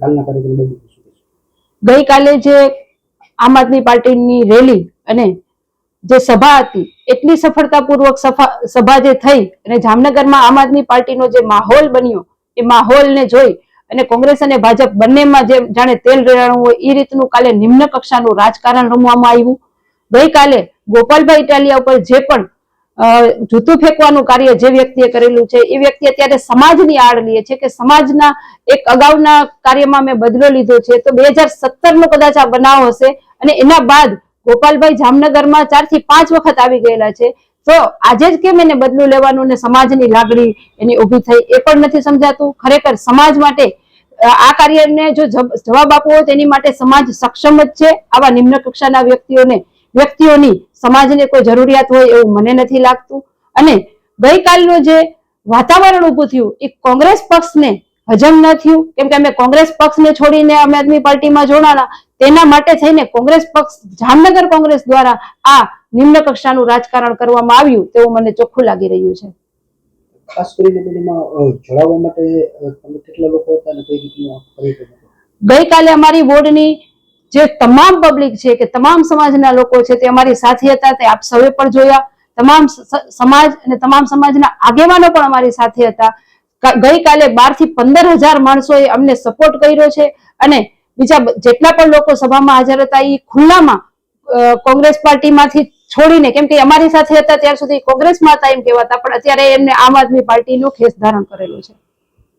કાલના કાર્યક્રમ? ગઈકાલે જે આમ આદમી પાર્ટીની રેલી અને જે સભા હતી, એટલી સફળતાપૂર્વક સભા જે થઈ અને જામનગરમાં આમ આદમી પાર્ટીનો જે માહોલ બન્યો, એ માહોલને જોઈ અને કોંગ્રેસ અને ભાજપ બંનેમાં જે જાણે તેલ રેડાણું હોય એ રીતનું કાલે નિમ્ન કક્ષાનું રાજકારણ રમવામાં આવ્યું ગઈકાલે ગોપાલભાઈ ઇટાલિયા ઉપર જે પણ જૂતું ફેંકવાનું કાર્ય જે વ્યક્તિએ કરેલું છે, એ વ્યક્તિ અત્યારે સમાજની આડ લે છે કે સમાજના એક અગાઉના કાર્યમાં મેં બદલો લીધો છે, તો બે હજાર સત્તરનો કદાચ આ બનાવ હશે અને એના બાદ ગોપાલભાઈ જામનગરમાં ચારથી પાંચ વખત આવી ગયેલા છે, તો આજે જ કેમ એને બદલું લેવાનું ને સમાજની લાગણી એની ઊભી થઈ એ પણ નથી સમજાતું? ખરેખર સમાજ માટે આ કાર્યને જો જવાબ આપવો હોય તો માટે સમાજ સક્ષમ જ છે આવા નિમ્ન કક્ષાના વ્યક્તિઓને. વ્યક્તિઓની સમાજને કોઈ જરૂરિયાત હોય એવું મને નથી લાગતું. અને ગઈકાલનું જે વાતાવરણ ઊભું થયું એ કોંગ્રેસ પક્ષને હજમ ન થયું. કેમ કે અમે કોંગ્રેસ પક્ષને છોડીને આમ આદમી પાર્ટીમાં જોડાણા. તેના માટે થઈને કોંગ્રેસ પક્ષ જામનગર કોંગ્રેસ દ્વારા આ નિમ્ન કક્ષાનું રાજકારણ કરવામાં આવ્યું તેવું મને ચોખ્ખું લાગી રહ્યું છે. ખાસ કરીને બેન જોડાવા માટે તમે કેટલા લોકો હતા અને કઈ રીતનું આ કાર્યક્રમ હતો? ગઈકાલે અમારી બોર્ડની જે તમામ પબ્લિક છે કે તમામ સમાજના લોકો છે તે અમારી સાથે હતા, તે આપ સૌએ પણ જોયા. તમામ સમાજ અને તમામ સમાજના આગેવાનો પણ અમારી સાથે હતા. ગઈકાલે બારથી પંદર હજાર માણસોએ અમને સપોર્ટ કર્યો છે અને બીજા જેટલા પણ લોકો સભામાં હાજર હતા એ ખુલ્લામાં કોંગ્રેસ પાર્ટીમાંથી છોડીને, કેમ કે અમારી સાથે હતા, ત્યાર સુધી કોંગ્રેસમાં હતા એમ કહેવાતા, પણ અત્યારે એમને આમ આદમી પાર્ટીનો ખેસ ધારણ કરેલો છે.